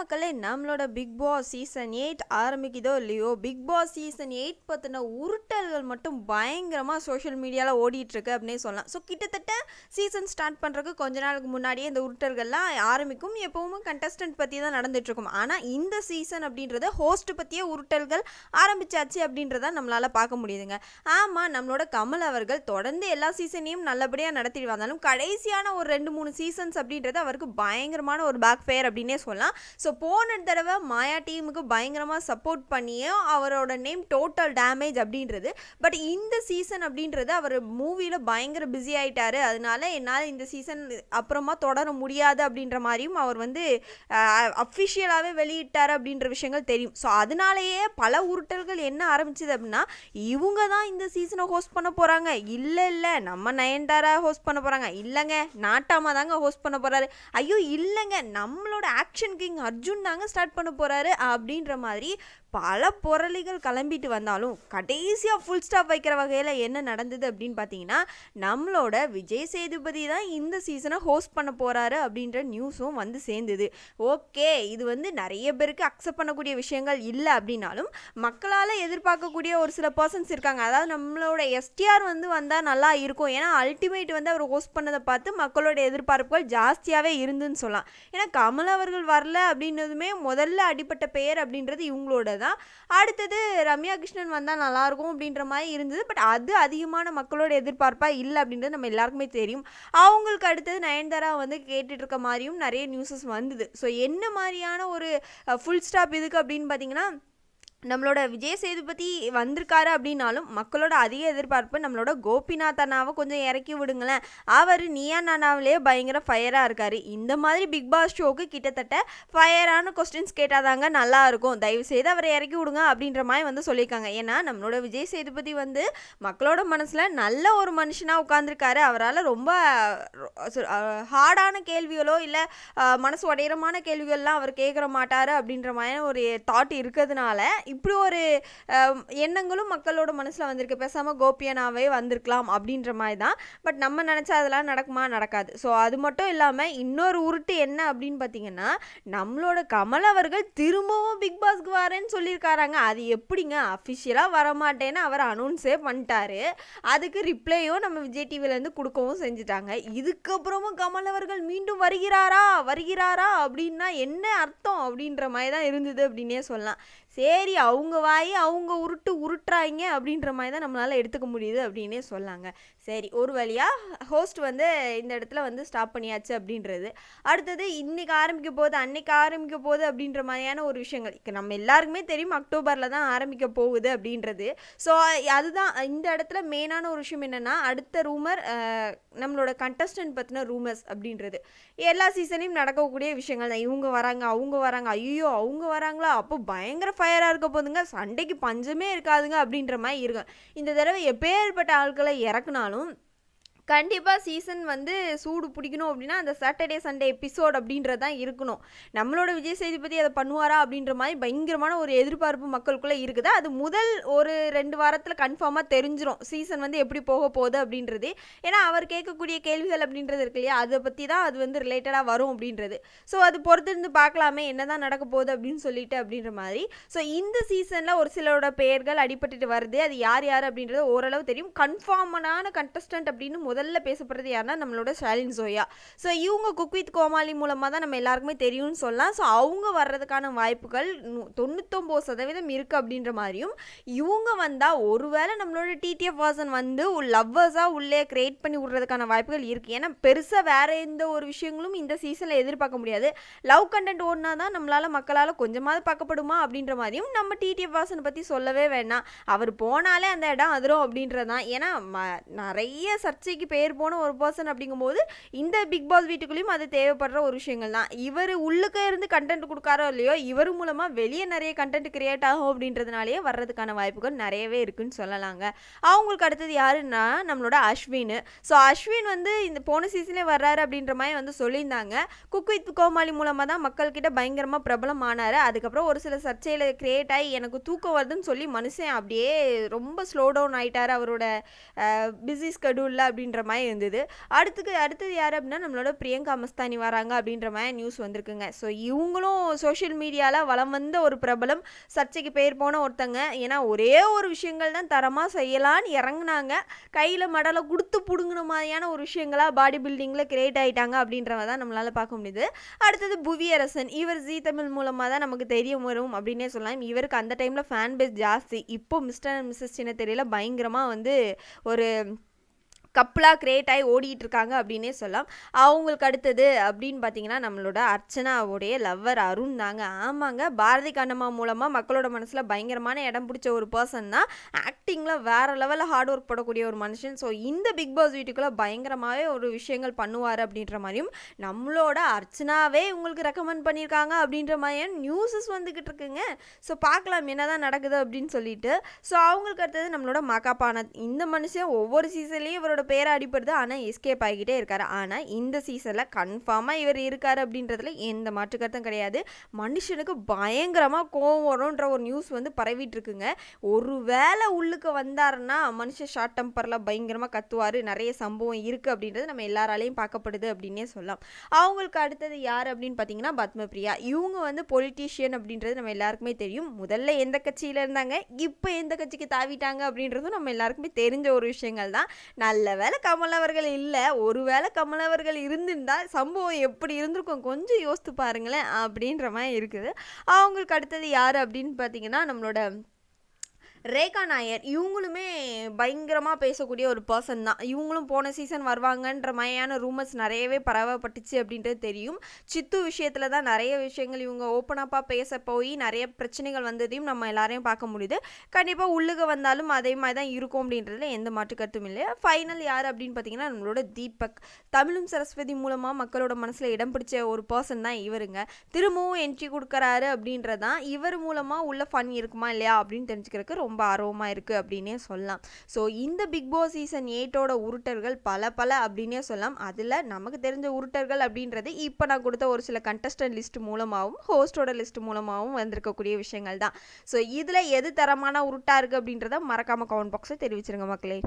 மக்களே நம்மளோட Bigg Boss season eight ஆரம்பிக்குதோ இல்லையோ பிக் பாஸ் சீசன் எயிட் பற்றின உருட்டல்கள் மட்டும் பயங்கரமாக சோஷியல் மீடியாவில் ஓடிட்டுருக்கு அப்படின்னே சொல்லலாம். ஸோ கிட்டத்தட்ட சீசன் ஸ்டார்ட் பண்ணுறதுக்கு கொஞ்ச நாளுக்கு முன்னாடியே இந்த உருட்டல்கள்லாம் ஆரம்பிக்கும். எப்பவும் கண்டஸ்டன்ட் பற்றி தான் நடந்துட்டுருக்கும். ஆனால் இந்த சீசன் அப்படின்றது ஹோஸ்ட் பற்றியே உருட்டல்கள் ஆரம்பிச்சாச்சு அப்படின்றத நம்மளால் பார்க்க முடியுதுங்க. ஆமாம் நம்மளோட கமல் அவர்கள் தொடர்ந்து எல்லா சீசனையும் நல்லபடியாக நடத்திட்டு வந்தாலும் கடைசியான ஒரு ரெண்டு மூணு சீசன்ஸ் அப்படின்றது அவருக்கு பயங்கரமான ஒரு பேக் ஃபேர் அப்படின்னே சொல்லலாம். ஸோ போன தடவை மாயா டீமுக்கு பயங்கரமாக சப்போர்ட் பண்ணியும் அவரோட நேம் டோட்டல் டேமேஜ் அப்படின்றது. பட் இந்த சீசன் அப்படின்றது அவர் மூவியில் பயங்கர பிஸி ஆகிட்டாரு அதனால என்னால் இந்த சீசன் அப்புறமா தொடர முடியாது அப்படின்ற மாதிரியும் அவர் வந்து அஃபிஷியலாகவே வெளியிட்டார் அப்படின்ற விஷயங்கள் தெரியும். ஸோ அதனாலேயே பல உருட்டல்கள் என்ன ஆரம்பிச்சது அப்படின்னா இவங்க தான் இந்த சீசனை ஹோஸ்ட் பண்ண போகிறாங்க இல்லை இல்லை நம்ம நயன்தாரா ஹோஸ்ட் பண்ண போகிறாங்க இல்லைங்க நாட்டாமா தாங்க ஹோஸ்ட் பண்ண போகிறாரு ஐயோ இல்லைங்க நம்மளோட ஆக்ஷன் கிங் அர்ஜுன் அர்ஜுன் தாங்க ஸ்டார்ட் பண்ண போகிறாரு அப்படின்ற மாதிரி பல புரளிகள் கிளம்பிட்டு வந்தாலும் கடைசியாக ஃபுல் ஸ்டாப் வைக்கிற வகையில் என்ன நடந்தது அப்படின்னு பார்த்தீங்கன்னா நம்மளோட விஜய் சேதுபதி தான் இந்த சீசனை ஹோஸ்ட் பண்ண போகிறாரு அப்படின்ற நியூஸும் வந்து சேர்ந்தது. ஓகே இது வந்து நிறைய பேருக்கு அக்செப்ட் பண்ணக்கூடிய விஷயங்கள் இல்லை அப்படின்னாலும் மக்களால் எதிர்பார்க்கக்கூடிய ஒரு சில பர்சன்ஸ் இருக்காங்க. அதாவது நம்மளோட எஸ்டிஆர் வந்து வந்தால் நல்லா இருக்கும். ஏன்னா அல்டிமேட் வந்து அவர் ஹோஸ்ட் பண்ணதை பார்த்து மக்களோட எதிர்பார்ப்புகள் ஜாஸ்தியாகவே இருந்துன்னு சொல்லலாம். ஏன்னா கமல் அவர்கள் வரல அப்படின்னதுமே முதல்ல அடிப்பட்ட பெயர் அப்படின்றது இவங்களோட தான் அடுத்தது ரம்யா கிருஷ்ணன் வந்தால் நல்லாயிருக்கும் அப்படின்ற மாதிரி இருந்தது. பட் அது அதிகமான மக்களோட எதிர்பார்ப்பாக இல்லை அப்படின்றது நம்ம எல்லாருக்குமே தெரியும். அவங்களுக்கு அடுத்தது நயன்தாரா வந்து கேட்டுட்டு இருக்க மாதிரியும் நிறைய நியூஸஸ் வந்தது. ஸோ என்ன மாதிரியான ஒரு ஃபுல் ஸ்டாப் இதுக்கு அப்படின்னு பார்த்தீங்கன்னா நம்மளோட விஜய் சேதுபதி வந்திருக்காரு அப்படின்னாலும் மக்களோட அதிக எதிர்பார்ப்பு நம்மளோட கோபிநாத் அண்ணாவை கொஞ்சம் இறக்கி விடுங்களேன். அவர் நீயா நானாவிலே பயங்கர ஃபயராக இருக்கார். இந்த மாதிரி பிக் பாஸ் ஷோக்கு கிட்டத்தட்ட ஃபயரான கொஸ்டின்ஸ் கேட்டாதாங்க நல்லா இருக்கும் தயவு செய்து அவரை இறக்கி விடுங்க அப்படின்ற மாதிரி வந்து சொல்லியிருக்காங்க. ஏன்னா நம்மளோட விஜய் சேதுபதி வந்து மக்களோட மனசில் நல்ல ஒரு மனுஷனாக உட்காந்துருக்காரு அவரால் ரொம்ப ஹார்டான கேள்விகளோ இல்லை மனசு உடையரமான கேள்விகள்லாம் அவர் கேட்குற மாட்டார் அப்படின்ற மாதிரி ஒரு தாட் இருக்கிறதுனால இப்படி ஒரு எண்ணங்களும் மக்களோட மனசில் வந்திருக்கு. பேசாமல் கோபியனாகவே வந்திருக்கலாம் அப்படின்ற மாதிரி தான். பட் நம்ம நினச்சா அதெல்லாம் நடக்குமா? நடக்காது. ஸோ அது மட்டும் இல்லாமல் இன்னொரு உருட்டு என்ன அப்படின்னு பார்த்தீங்கன்னா நம்மளோட கமல் அவர்கள் திரும்பவும் பிக் பாஸ்க்கு வரேன்னு சொல்லியிருக்காராங்க. அது எப்படிங்க? அஃபிஷியலாக வரமாட்டேன்னு அவர் அனௌன்ஸே பண்ணிட்டாரு. அதுக்கு ரிப்ளையும் நம்ம விஜய் டிவிலேருந்து கொடுக்கவும் செஞ்சுட்டாங்க. இதுக்கப்புறமும் கமல் அவர்கள் மீண்டும் வருகிறாரா? வருகிறாரா? அப்படின்னா என்ன அர்த்தம் அப்படின்ற மாதிரி தான் இருந்தது அப்படின்னே சொல்லலாம். சரி அவங்க வாய் அவங்க உருட்டு உருட்டுறாங்க அப்படின்ற மாதிரி தான் நம்மளால் எடுத்துக்க முடியுது அப்படின்னே சொல்லாங்க. சரி ஒரு வழியாக ஹோஸ்ட் வந்து இந்த இடத்துல வந்து ஸ்டாப் பண்ணியாச்சு அப்படின்றது. அடுத்தது இன்றைக்கி ஆரம்பிக்க போகுது அன்னைக்கு ஆரம்பிக்க போகுது அப்படின்ற மாதிரியான ஒரு விஷயங்கள். இப்போ நம்ம எல்லாருக்குமே தெரியும் அக்டோபரில் தான் ஆரம்பிக்க போகுது அப்படின்றது. ஸோ அதுதான் இந்த இடத்துல மெயினான ஒரு விஷயம் என்னென்னா அடுத்த ரூமர் நம்மளோட கண்டஸ்டன்ட் பற்றின ரூமர்ஸ் அப்படின்றது. எல்லா சீசனையும் நடக்கக்கூடிய விஷயங்கள் தான். இவங்க வராங்க அவங்க வராங்க ஐயோ அவங்க வராங்களா? அப்போ பயங்கர ஃபயராக இருக்க போதுங்க. சண்டைக்கு பஞ்சமே இருக்காதுங்க அப்படின்ற மாதிரி இருக்கும். இந்த தடவை எப்பேற்பட்ட ஆட்களை இறக்குனாலும் கண்டிப்பாக சீசன் வந்து சூடு பிடிக்கணும் அப்படின்னா அந்த சாட்டர்டே சண்டே எபிசோட் அப்படின்றது தான் இருக்கணும். நம்மளோட விஜய் சேதுபதி அதை பண்ணுவாரா அப்படின்ற மாதிரி பயங்கரமான ஒரு எதிர்பார்ப்பு மக்களுக்குள்ளே இருக்குது. அது முதல் ஒரு ரெண்டு வாரத்தில் கன்ஃபார்மாக தெரிஞ்சிடும் சீசன் வந்து எப்படி போக போகுது அப்படின்றது. ஏன்னா அவர் கேட்கக்கூடிய கேள்விகள் அப்படின்றது இருக்கு இல்லையா? அதை பற்றி தான் அது வந்து ரிலேட்டடாக வரும் அப்படின்றது. ஸோ அது பொறுத்திருந்து பார்க்கலாமே என்ன தான் நடக்க போகுது அப்படின்னு சொல்லிட்டு அப்படின்ற மாதிரி. ஸோ இந்த சீசனில் ஒரு சிலரோட பெயர்கள் அடிபட்டுட்டு வருது. அது யார் யார் அப்படின்றது ஓரளவு தெரியும். கன்ஃபார்மனான கண்டஸ்டன்ட் அப்படின்னு முதல் முதல்ல பேசப்படுறது யாருன்னா நம்மளோட ஷாலின் ஜோயா. ஸோ இவங்க குக் வித் கோமாளி மூலமாக தான் நம்ம எல்லாருக்குமே தெரியும்னு சொல்லலாம். ஸோ அவங்க வர்றதுக்கான வாய்ப்புகள் தொண்ணூத்தொம்பது சதவீதம் இருக்குது அப்படின்ற மாதிரியும் இவங்க வந்தால் ஒருவேளை நம்மளோட டிடிஎஃப் வாசன் வந்து லவ்வர்ஸாக உள்ளே க்ரியேட் பண்ணி விடுறதுக்கான வாய்ப்புகள் இருக்குது ஏன்னா பெருசாக வேறு எந்த ஒரு விஷயங்களும் இந்த சீசனில் எதிர்பார்க்க முடியாது. லவ் கண்டென்ட் ஓடினா தான் நம்மளால் மக்களால் கொஞ்சமாவது பார்க்கப்படுமா அப்படின்ற மாதிரியும் நம்ம டிடிஎஃப் வாசனை பற்றி சொல்லவே வேணாம். அவர் போனாலே அந்த இடம் அதிரும் அப்படின்றதான் ஏன்னா நிறைய கட்சிக்கு பேர் போன ஒரு பர்சன் அப்படிங்கும்போது இந்த பிக் பாஸ் வீட்டுக்குள்ளேயும் அது தேவைப்படுற ஒரு விஷயங்கள் தான். இவர் உள்ளுக்க இருந்து கண்டென்ட் கொடுக்காரோ இல்லையோ இவர் மூலமாக வெளியே நிறைய கண்டென்ட் கிரியேட் ஆகும் அப்படின்றதுனாலேயே வர்றதுக்கான வாய்ப்புகள் நிறையவே இருக்குன்னு சொல்லலாங்க. அவங்களுக்கு அடுத்தது யாருன்னா நம்மளோட அஸ்வின். ஸோ அஸ்வின் வந்து இந்த போன சீசனே வர்றாரு அப்படின்ற மாதிரி வந்து சொல்லியிருந்தாங்க. குக் வித் கோமாளி மூலமாக தான் மக்கள்கிட்ட பயங்கரமாக பிரபலம் ஆனார். அதுக்கப்புறம் ஒரு சில சர்ச்சையில் கிரியேட் ஆகி எனக்கு தூக்கம் வருதுன்னு சொல்லி மனுஷன் அப்படியே ரொம்ப ஸ்லோ டவுன் ஆகிட்டார் அவரோட பிஸி ஸ்கெடியூலில் அப்படின்னு அப்படின்ற மாதிரி இருந்தது. அடுத்துக்கு அடுத்தது யார் அப்படின்னா நம்மளோட பிரியங்கா மஸ்தானி வராங்க அப்படின்ற மாதிரி நியூஸ் வந்திருக்குங்க. ஸோ இவங்களும் சோஷியல் மீடியாவில் வளம் வந்த ஒரு பிரபலம். சர்ச்சைக்கு பெயர் போன ஒருத்தங்க. ஏன்னா ஒரே ஒரு விஷயங்கள் தான் தரமாக செய்யலான்னு இறங்குனாங்க. கையில் மடலை கொடுத்து பிடுங்கின மாதிரியான ஒரு விஷயங்களாக பாடி பில்டிங்கில் கிரியேட் ஆகிட்டாங்க அப்படின்றத தான் நம்மளால் பார்க்க முடியுது. அடுத்தது புவியரசன் இவர் ஜி தமிழ் மூலமாக தான் நமக்கு தெரிய வரும் அப்படின்னே சொல்லலாம். இவருக்கு அந்த டைமில் ஃபேன் பேஸ் ஜாஸ்தி. இப்போ மிஸ்டர் அண்ட் மிஸ்ஸஸ் சின்ன தெரியல. பயங்கரமாக வந்து ஒரு கப்பலாக கிரியேட் ஆகி ஓடிட்டு இருக்காங்க அப்படின்னே சொல்லலாம். அவங்களுக்கு அடுத்தது அப்படின்னு பார்த்தீங்கன்னா நம்மளோட அர்ச்சனாவுடைய லவ்வர் அருண் தாங்க. ஆமாங்க பாரதி கண்ணம்மா மூலமாக மக்களோட மனசில் பயங்கரமான இடம் பிடிச்ச ஒரு பர்சன் தான். ஆக்டிங்கில் வேறு லெவலில் ஹார்ட் ஒர்க் போடக்கூடிய ஒரு மனுஷன். ஸோ இந்த பிக் பாஸ் வீட்டுக்குள்ளே பயங்கரமாகவே ஒரு விஷயங்கள் பண்ணுவார் அப்படின்ற மாதிரியும் நம்மளோட அர்ச்சனாவே உங்களுக்கு ரெக்கமெண்ட் பண்ணியிருக்காங்க அப்படின்ற மாதிரியான நியூஸஸ் வந்துக்கிட்டு இருக்குங்க. ஸோ பார்க்கலாம் என்ன தான் நடக்குது அப்படின்னு சொல்லிட்டு. ஸோ அவங்களுக்கு அடுத்தது நம்மளோட மகாபானத் இந்த மனுஷன் ஒவ்வொரு சீசன்லேயும் இவரோட பேரை அடிப்படுது ஆனால் எஸ்கேப் ஆகிக்கிட்டே இருக்காரு. ஆனால் இந்த சீசனில் கன்ஃபார்மாக இவர் இருக்கார் அப்படின்றதுல எந்த மாற்று கருத்தும் கிடையாது. மனுஷனுக்கு பயங்கரமாக கோவம் வரும்ன்ற ஒரு நியூஸ் வந்து பரவிட்டு இருக்குங்க ஒரு வேளை உள்ளுக்கு வந்தாருன்னா மனுஷன் ஷார்ட் டெம்பரில் பயங்கரமாக கத்துவார். நிறைய சம்பவம் இருக்குது அப்படின்றது நம்ம எல்லாராலையும் பார்க்கப்படுது அப்படின்னே சொல்லலாம். அவங்களுக்கு அடுத்தது யார் அப்படின்னு பார்த்தீங்கன்னா பத்மபிரியா. இவங்க வந்து பொலிட்டீஷியன் அப்படின்றது நம்ம எல்லாருக்குமே தெரியும். முதல்ல எந்த கட்சியில் இருந்தாங்க இப்போ எந்த கட்சிக்கு தாவிட்டாங்க அப்படின்றதும் நம்ம எல்லாருக்குமே தெரிஞ்ச ஒரு விஷயங்கள் தான். நல்ல வேளை கமல் அவர்கள் இல்லை ஒரு வேளை கமல் அவர்கள் இருந்திருந்தால் சம்பவம் எப்படி இருந்திருக்கும் கொஞ்சம் யோசித்து பாருங்களேன் அப்படின்ற மாதிரி இருக்குது. அவங்களுக்கு அடுத்தது யார் அப்படின்னு பார்த்தீங்கன்னா நம்மளோட ரேகா நாயர் இவங்களுமே பயங்கரமாக பேசக்கூடிய ஒரு பர்சன் தான். இவங்களும் போன சீசன் வருவாங்கன்ற மாதிரியான ரூமர்ஸ் நிறையவே பரவப்பட்டுச்சு அப்படின்றது தெரியும். சித்து விஷயத்தில் தான் நிறைய விஷயங்கள் இவங்க ஓப்பன் அப்பாக பேச போய் நிறைய பிரச்சனைகள் வந்ததையும் நம்ம எல்லாரையும் பார்க்க முடியுது. கண்டிப்பாக உள்ளுக வந்தாலும் அதே மாதிரி தான் இருக்கும் அப்படின்றதுல எந்த மாற்று கருத்தும் இல்லை ஃபைனல் யார் அப்படின்னு பார்த்தீங்கன்னா நம்மளோட தீபக். தமிழும் சரஸ்வதி மூலமாக மக்களோட மனசில் இடம் பிடிச்ச ஒரு பர்சன் தான் இவருங்க. திரும்பவும் என்ட்ரி கொடுக்குறாரு அப்படின்றதான் இவர் மூலமாக உள்ள ஃபன் இருக்குமா இல்லையா அப்படின்னு தெரிஞ்சுக்கிறதுக்கு ரொம்ப ரொம்ப ஆர்வமாக இருக்குது அப்படின்னே சொல்லலாம். ஸோ இந்த பிக் பாஸ் சீசன் எயிட்டோட உருட்டர்கள் பல பல அப்படின்னே சொல்லலாம். அதில் நமக்கு தெரிஞ்ச உருட்டர்கள் அப்படின்றது இப்போ நான் கொடுத்த ஒரு சில கண்டஸ்டன்ட் லிஸ்ட் மூலமாகவும் ஹோஸ்டோட லிஸ்ட் மூலமாகவும் வந்திருக்கக்கூடிய விஷயங்கள் தான் ஸோ இதில் எது தரமான உருட்டாக இருக்குது அப்படின்றத மறக்காமல் கமெண்ட் பாக்ஸை தெரிவிச்சிருங்க மக்களே.